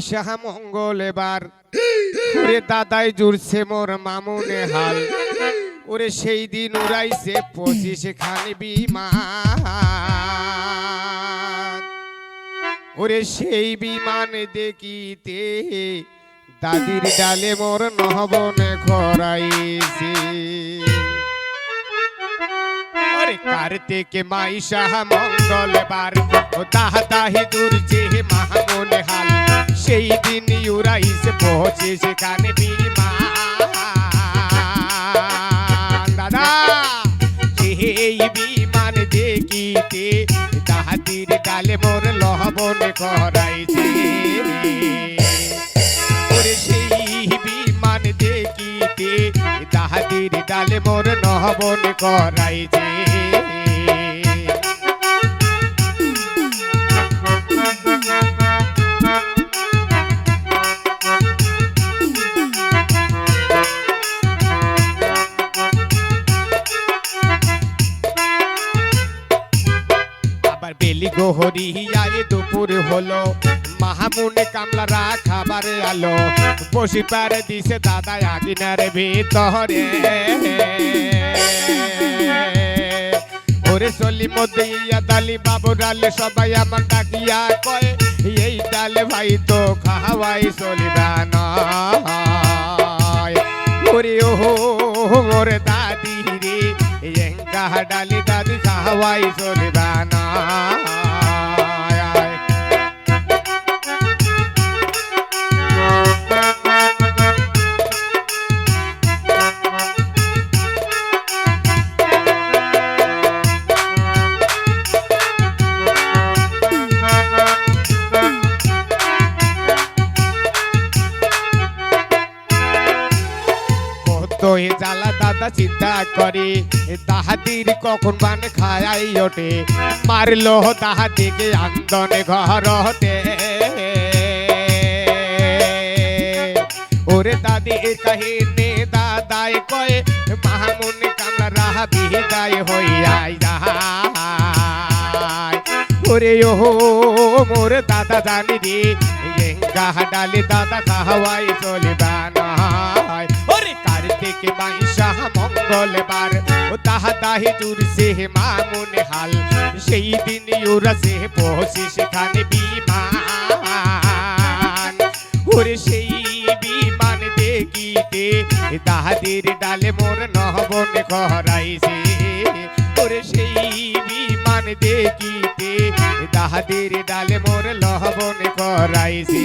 সাহা মঙ্গল এবার। ওরে দাদাই জুড়ছে মোর মামুনে হাল। ওরে সেই দিন উড়াইছে পঁচিশ খানি বিমান। ওরে সেই বিমান দেখিতে দাদির ডালে মোর নহবনে খরাইছে ওরে কার্তিক মাই সাহা মঙ্গলবার ও তাহা তাহি দূর যে পৌঁছে সেখানে বিমান। দাদা, সেই বিমান দেখিতে তাহাদির ডালে মোর লহবন করাইছে সেই বিমান দেখিতে তাহাদির ডালে মোর নহবন করাইছে আবার বেলি গোহরি আয় দুপুর হলো। মাহমুনে কামলারা খাবারে আলো। বসি পারে দিছে দাদা আগিনার ভিতরে। ওরে চলি মধ্যে ইয়া দালি বাবুর আলে সবাই আমার ডাকিয়া কয়, এই ডালে ভাই তো খাওয়াই চলিবা নয় ওরে ও ওরে দাদি রে এঙ্কা ডালি দাদি খাওয়াই চলিবা নয় কত এ দাদা চিন্তা করে। তাহাদির কখন বান খায়াই ওঠে। মারলো তাহাদিকে আন্দনে ঘর হতে। ওরে দাদি, এ কাহিনী দাদাই কয়ে মাহমুন কামলা রাহা বিদায় হইয়াই যায়। ওরে ও মোর দাদা জানি রে ডালে দাদা খাওয়াই চলিবা নয় কার্তিক মাইশা মঙ্গলবার। ও তাহা দাহি জুরছে মামুন হাল। সেই দিন ইউরাসে পৌঁছে সেখানে বিমান। ওরে সেই বিমান দেখিতে তাহাদের ডালে মোর নহবন করাইছে ওরে সেই বিমান দেখিতে তাহাদের ডালে মোর লহবন করাইছে